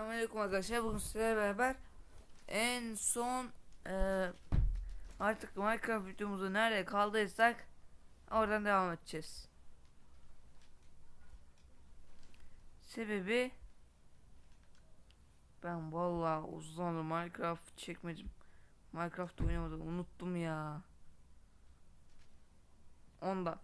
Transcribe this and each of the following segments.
Selamünaleyküm arkadaşlar. Bugün sizlerle beraber en son eee, artık Minecraft videomuzu nerede kaldıysak oradan devam edeceğiz. Sebebi ben vallahi uzun Minecraft çekmedim. Minecraft oynamadım. Unuttum ya. Ondan.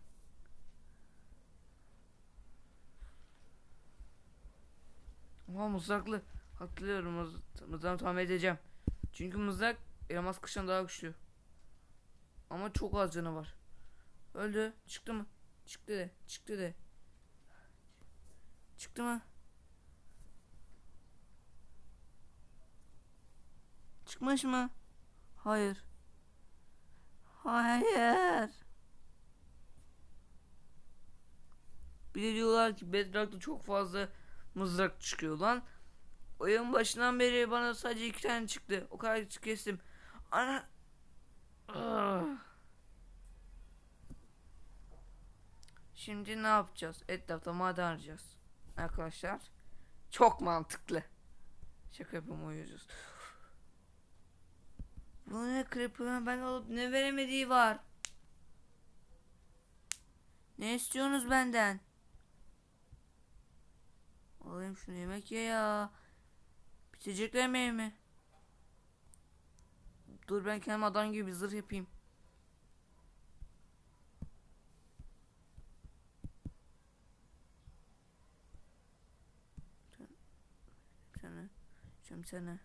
Ama mızraklı. Hatırlıyorum mız- mızrağı tamir edeceğim. Çünkü mızrak elmas kışan daha güçlü. Ama çok az canı var. Öldü. Çıktı mı? Çıktı de. Çıktı de. Çıktı mı? Çıkmış mı? Hayır. Hayır. Bir de diyorlar ki Bedrock'ta çok fazla mızrak çıkıyor lan. Oyun başından beri bana sadece iki tane çıktı. O kadar kestim. Ana. Ah. Şimdi ne yapacağız? Etrafta maden arayacağız. Arkadaşlar. Çok mantıklı. Şaka yapıyorum uyuyacağız. Bu ne creeper'ın ben alıp ne veremediği var. Ne istiyorsunuz benden? Alayım şunu yemek ye ya. Bitecekler mi mi? Dur ben kendim adam gibi bir zırh yapayım. Sana, şimdi.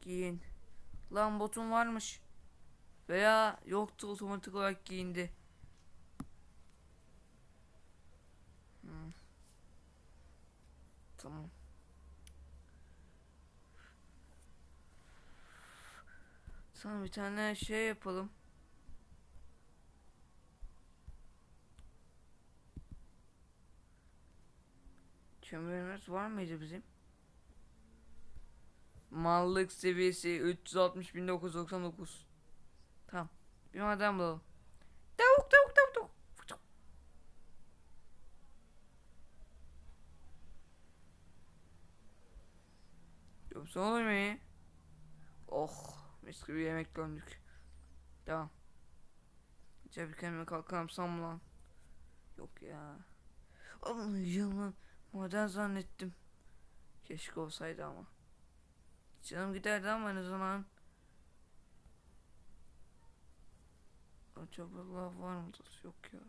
Giyin. Lan botun varmış. Veya yoktu otomatik olarak giyindi. Tamam. Sana bir tane şey yapalım. Kömürümüz var mıydı bizim? Mallık seviyesi 360.999. Tamam. Bir maden bulalım. Yoksa olur mu? Oh mis gibi yemek döndük. Tamam. Acaba bir kendime kalkarsam lan. Yok ya. Aman yalan. Maden zannettim. Keşke olsaydı ama. Canım giderdi ama en azından. Acaba lav var mıdır? Yok ya.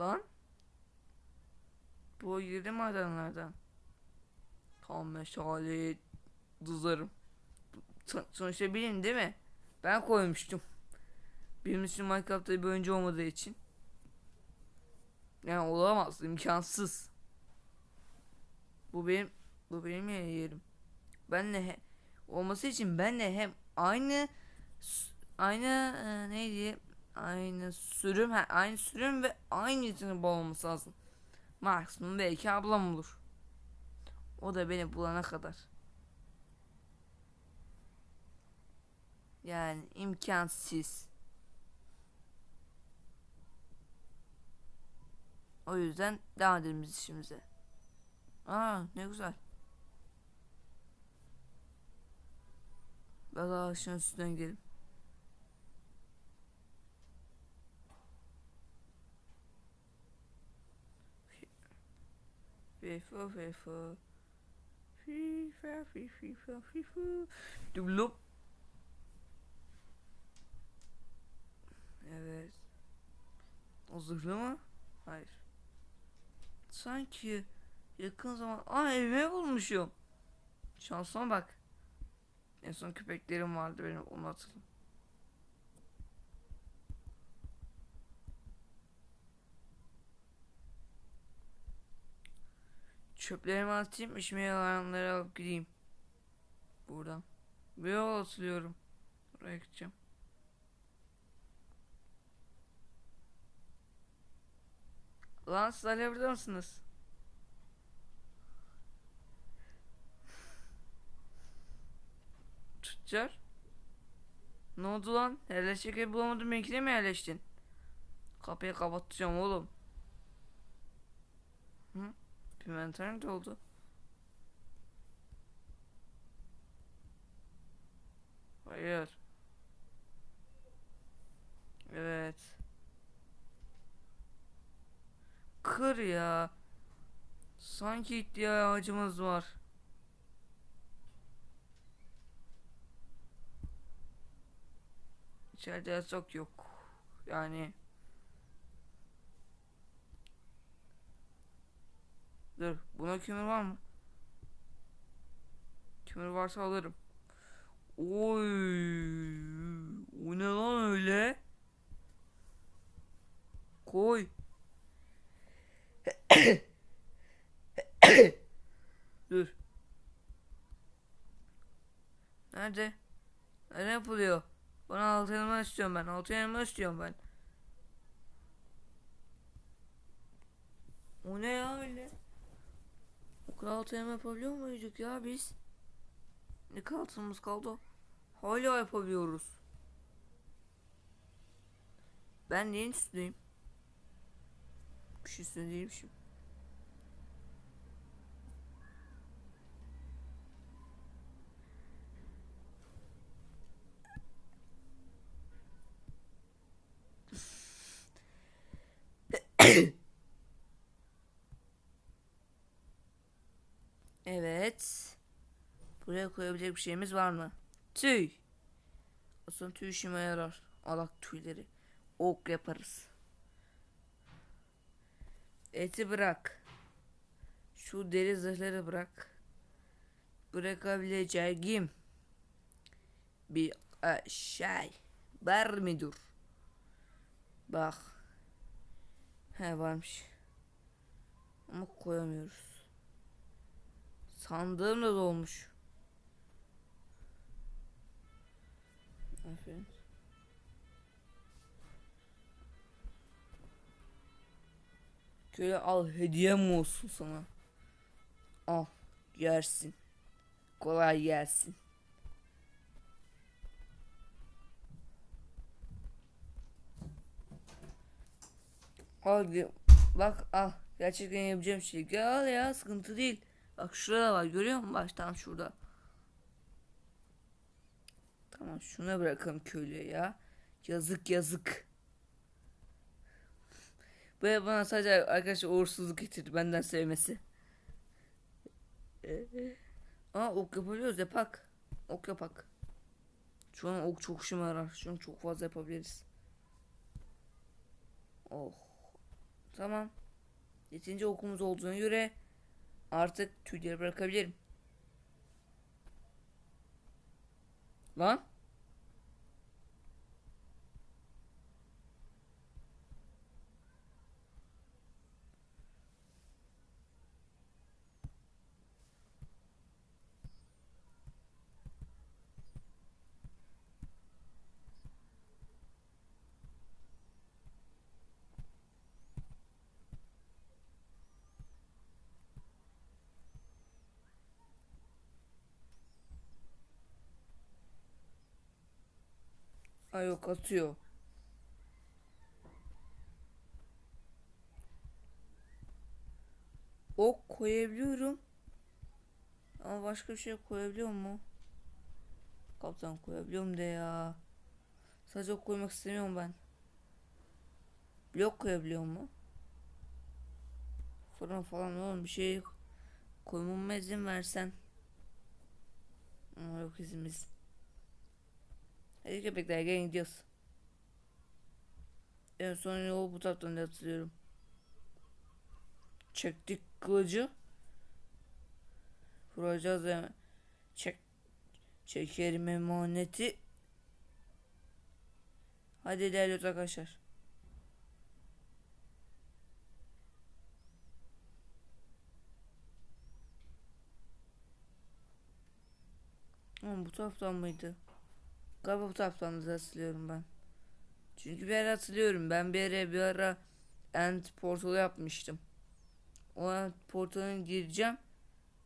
Lan. Bu yedi madenlerden. Tam meşale dızlarım. Son- Sonuçta benim değil mi? Ben koymuştum. Benim için Minecraft'ta bir oyuncu olmadığı için. Yani olamaz. imkansız. Bu benim bu benim yerim. Benle he, olması için benle hem aynı aynı e, neydi? Aynı sürüm ha, aynı sürüm ve aynı yeteneği olması lazım. Maksimum belki ablam olur. O da beni bulana kadar. Yani imkansız. O yüzden devam edelim işimize. Aa ne güzel. Biraz ağaçın üstünden gidelim. Fifa fifa. FIFA. Dublup. Evet. O zırhlı mı? Hayır. Sanki yakın zaman... Aa evime bulmuşum. Şansıma bak. En son köpeklerim vardı benim onu hatırladım. Çöplerimi atayım işime yarayanları alıp gideyim. Buradan. Bir yol atılıyorum. Oraya gideceğim. Lan siz hala burada mısınız? Tüccar? Ne oldu lan? Yerleşecek ev bulamadın benimkine mi yerleştin? Kapıyı kapatacağım oğlum. Hı? Pimentel de oldu. Hayır. Evet. Kır ya. Sanki ihtiyacımız var. İçeride yasak yok. Yani Dur, buna kömür var mı? Kömür varsa alırım. Oy, o ne lan öyle? Koy. Dur. Nerede? Nerede yapılıyor? Bana altı elma istiyorum ben. Altı elma istiyorum ben. O ne ya öyle? O kadar altı elma yapabiliyor muyduk ya biz? Ne kadar altınımız kaldı? Hala yapabiliyoruz. Ben neyin üstündeyim? Bir şey üstünde değilmişim. Evet. Buraya koyabilecek bir şeyimiz var mı? Tüy. Aslında tüy işime yarar. Alak tüyleri. Ok yaparız. Eti bırak. Şu deri zırhları bırak. Bırakabileceğim bir e, şey var mıdır? Bak. He varmış. Ama koyamıyoruz. Sandığım da dolmuş. Aferin. Köle al hediyem olsun sana. Al yersin. Kolay gelsin. Al bak al gerçekten yapacağım şey. Gel al ya sıkıntı değil. Bak şurada var görüyor musun? Bak tam şurada. Tamam şuna bırakalım köylüye ya. Yazık yazık. Böyle bana sadece arkadaşlar uğursuzluk getirdi benden sevmesi. Aa ok yapabiliyoruz yapak. Ok yapak. Şu an ok çok işime yarar. Şu an çok fazla yapabiliriz. Oh. Tamam. Yetince okumuz olduğuna göre artık tüyleri bırakabilirim. Lan? Ay yok atıyor. Ok koyabiliyorum. Ama başka bir şey koyabiliyor mu? Kaptan koyabiliyorum de ya. Sadece ok koymak istemiyorum ben. Blok koyabiliyor mu? Fırın falan oğlum bir şey koymama izin versen. Ama yok izimiz. Hadi köpekler gelin gidiyoruz. En son yolu bu taraftan hatırlıyorum. Çektik kılıcı. Vuracağız hemen. Çek. Çekerim emaneti. Hadi ilerliyoruz arkadaşlar. Ama bu taraftan mıydı? Galiba bu taptanızı hatırlıyorum ben. Çünkü bir ara hatırlıyorum. Ben bir ara bir ara end portalı yapmıştım. O end portalına gireceğim.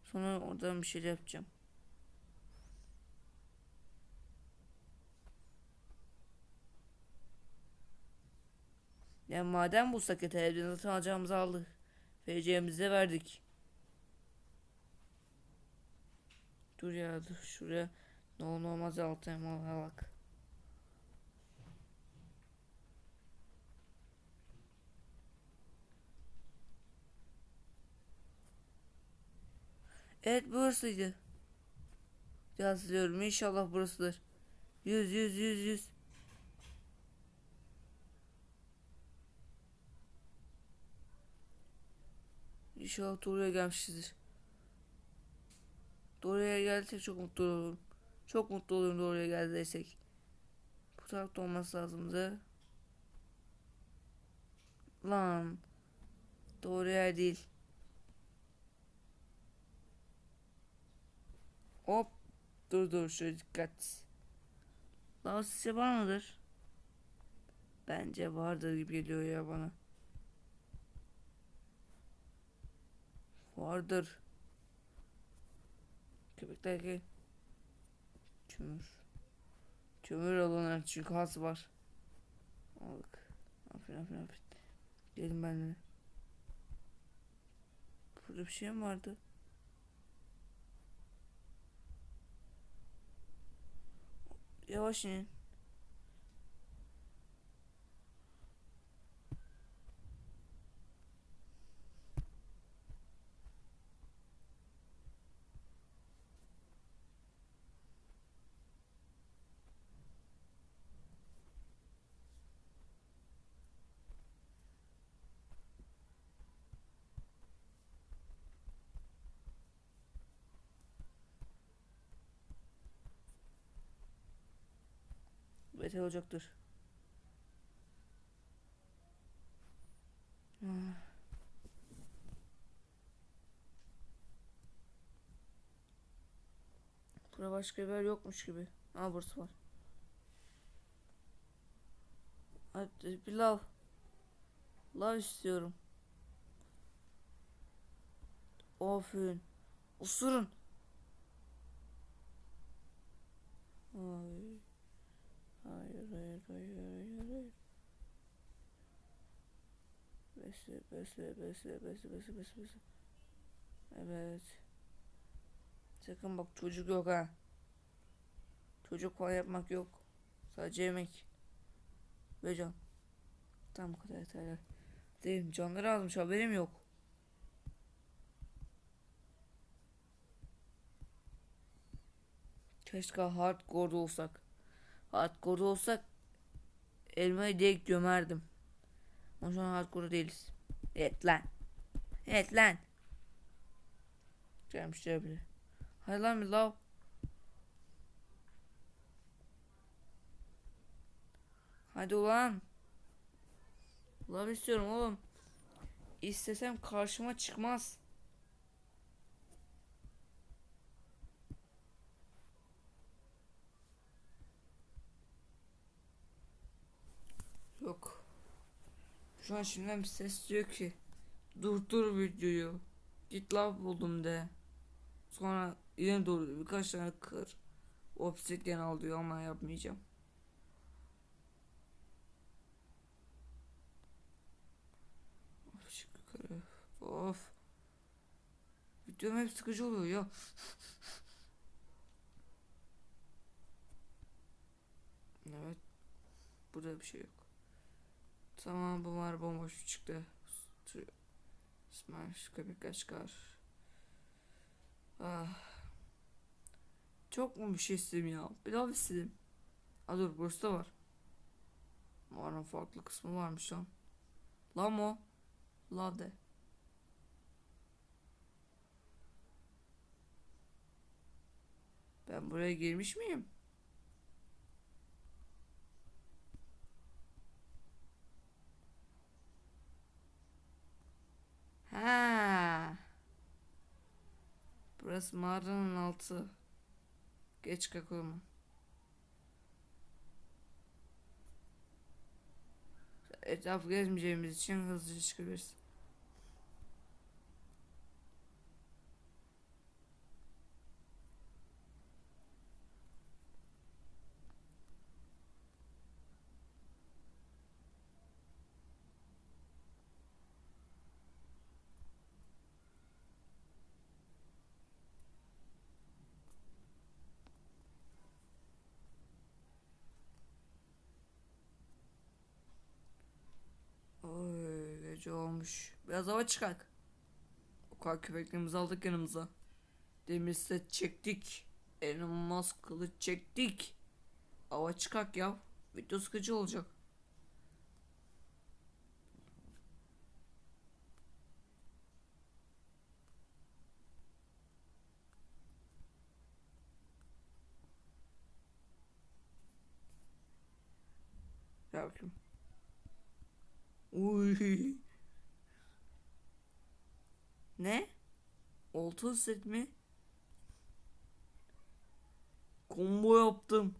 Sonra oradan bir şey yapacağım. Ya madem bu sakete evden zaten alacağımızı aldık. FC'mizi de verdik. Dur ya dur şuraya. Ne olur olmaz altı elmalara bak. Evet burasıydı. Yazıyorum inşallah burasıdır. Yüz yüz yüz yüz. İnşallah doğruya gelmişizdir. Doğruya gelsek çok mutlu olurum. Çok mutlu olurum doğruya geldiysek. Bu tarafta olması lazımdı. Lan. Doğru yer değil. Hop. Dur dur şöyle dikkat. Lan sizce var mıdır? Bence vardır gibi geliyor ya bana. Vardır. Köpekler gel. Kömür. Kömür alanı çünkü has var. Aldık. Aferin aferin aferin. Gelin benimle. Burada bir şey mi vardı? Yavaş inin. Beter olacaktır. Ah. Burada başka bir yer yokmuş gibi. Aa burası var. Hadi bir lav. İstiyorum. Aferin. Usurun. Ay. Hayır, hayır, hayır, hayır, hayır. Besle, besle, besle, besle, besle, besle, besle. Evet. Sakın bak çocuk yok ha. Çocuk falan yapmak yok. Sadece yemek. Ve can. Tam bu kadar yeterli. Değil canları azmış haberim yok. Keşke hardcore olsak. Hardcore olsak elmayı direkt gömerdim. Ama şu an hardcore değiliz. Evet lan. Evet lan. Gelmişler bile. Hayır lan bir lav. Hadi ulan. Lav istiyorum oğlum. İstesem karşıma çıkmaz. Yok. Şu an şimdiden bir ses diyor ki durdur videoyu. Git lav buldum de. Sonra yine doğru birkaç tane kır. Obsidian al diyor ama yapmayacağım. Of yukarı. Of. Videom hep sıkıcı oluyor ya. Evet. Burada bir şey yok. Tamam bu var bomboş çıktı. İsmail köpekler çıkar. Ah. Çok mu bir şey istedim ya? Pilav istedim. Aa dur burası da var. Var farklı kısmı varmış lan. Lan o. La de. Ben buraya girmiş miyim? Ha. Burası mağaranın altı. Geç kakalım. Etrafı gezmeyeceğimiz için hızlıca çıkabiliriz. Olmuş. Biraz hava çıkak. O kadar köpeklerimizi aldık yanımıza. Demir set çektik. Elmas kılıç çektik. Hava çıkak ya. Video sıkıcı olacak. Bakayım. Uy. Ne? Olta set mi? Combo yaptım.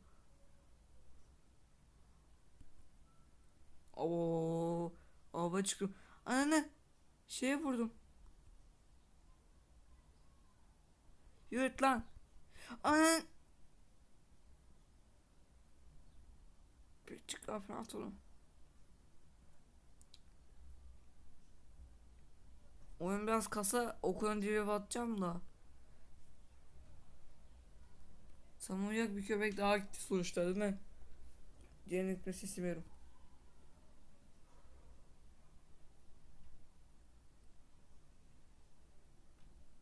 Oo, hava çıkıyor. Anne, şeye vurdum. Yürüt lan. Anne. Bir çık rahat olun. Oyun biraz kasa okuyun diye batacağım da. Sana uyak bir köpek daha gitti sonuçta değil mi? Diğerinin gitmesi istemiyorum.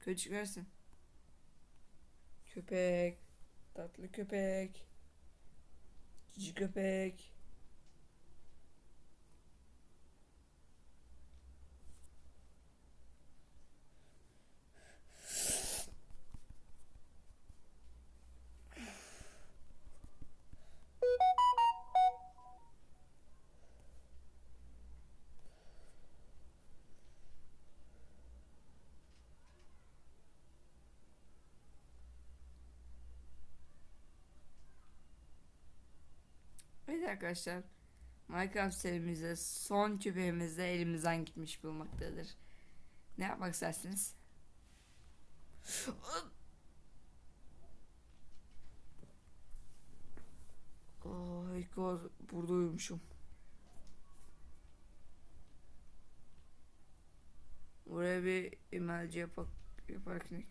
Köçük versin. Köpek. Tatlı köpek. Cici köpek. Arkadaşlar. Minecraft serimizde son köpeğimiz de elimizden gitmiş bulmaktadır. Ne yapmak istersiniz? Oh, ilk burada uyumuşum. Buraya bir imelci yapak yaparken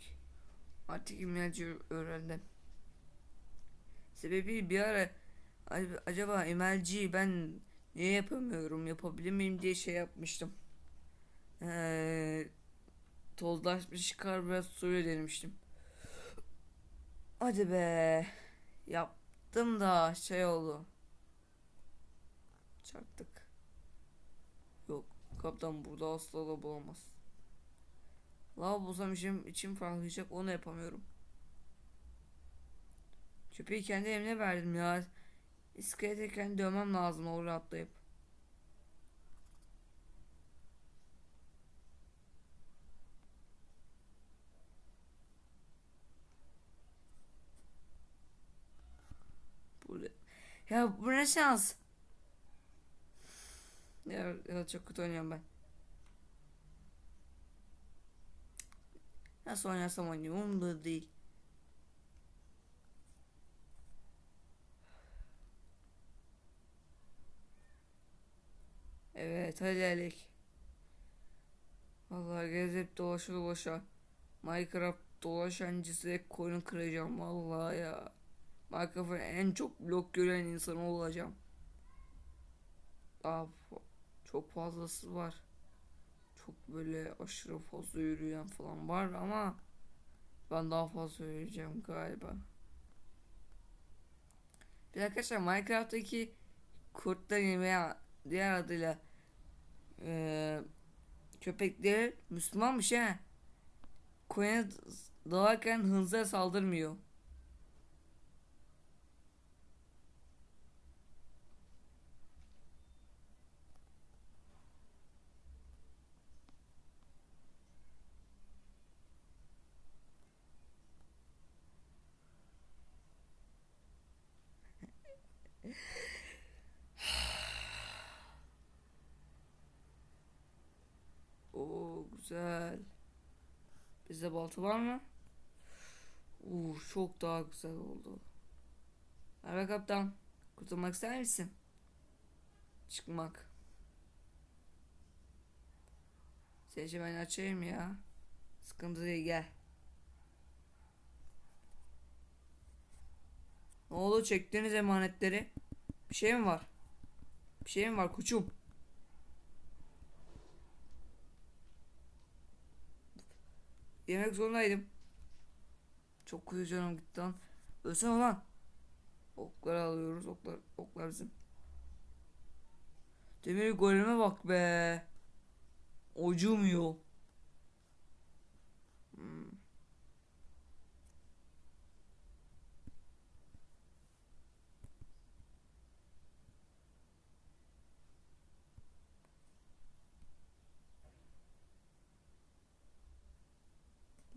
artık imelci öğrendim. Sebebi bir ara acaba emelci ben niye yapamıyorum yapabilir miyim diye şey yapmıştım. Ee, tozlaşmış kar biraz suyla denemiştim. Hadi be. Yaptım da şey oldu. Çaktık. Yok kaptan burada asla da bulamaz. Lav bulsam işim içim ferahlayacak onu yapamıyorum. Köpeği kendi evine verdim ya. İskelete kendi dövmem lazım oraya atlayıp. Ya bu ne şans. Ya, ya çok kötü oynuyorum ben. Nasıl oynarsam oynayayım umurumda değil. Evet Alek. Vallahi gezip dolaşa dolaşa. Minecraft dolaşancısı koyun kıracağım vallahi ya. Minecraft'ın en çok blok gören insan olacağım. Daha çok fazlası var. Çok böyle aşırı fazla yürüyen falan var ama ben daha fazla yürüyeceğim galiba. Bir arkadaşlar Minecraft'taki kurtlar yemeği diğer adıyla eee köpekleri Müslümanmış ha. Koyuna dalarken hınzıra saldırmıyor. Oo güzel. Bizde balta var mı? Uuu çok daha güzel oldu. Merhaba kaptan. Kurtulmak ister misin? Çıkmak. Sence ben açayım ya. Sıkıntı değil gel. Ne oldu çektiğiniz emanetleri? Bir şey mi var? Bir şey mi var koçum? Yemek zorundaydım. Çok kötü canım gitti lan. Ölsene ulan. Okları alıyoruz. Oklar, oklar bizim. Demir goleme bak be. Acımıyor.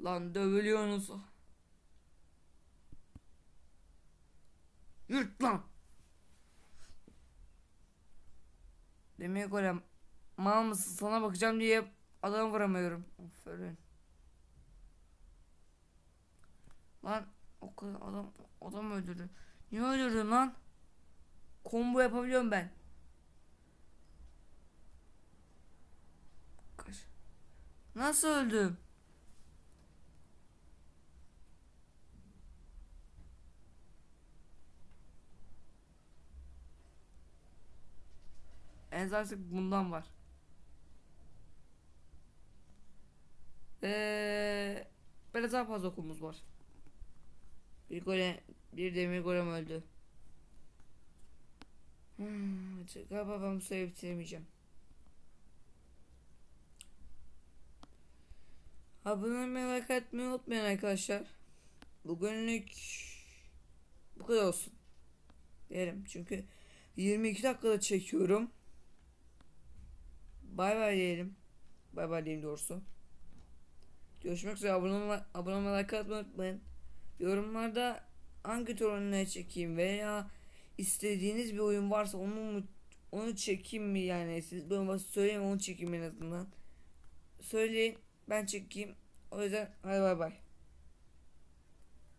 Lan dövülüyorsunuz. Yürüt lan. Demir golem mal mısın sana bakacağım diye adam vuramıyorum. Aferin. Lan o kadar adam adam öldürdü. Niye öldürdün lan? Combo yapabiliyorum ben. Kaç. Nasıl öldüm? En artık bundan var. Ee, biraz daha fazla okumuz var. Bir gole, bir demir golem öldü. Hmm, galiba ben bu sayıyı bitiremeyeceğim. Abone olmayı, like atmayı unutmayın arkadaşlar. Bugünlük bu kadar olsun. Diyelim çünkü 22 dakikada çekiyorum. Bay bay diyelim. Bay bay diyelim doğrusu. Görüşmek üzere. Abone olmayı, abone olmayı, like atmayı unutmayın. Yorumlarda hangi tür oyunları çekeyim veya istediğiniz bir oyun varsa onu mu, onu çekeyim mi yani siz bana söyleyin onu çekeyim en azından. Söyleyin ben çekeyim. O yüzden hadi bay bay.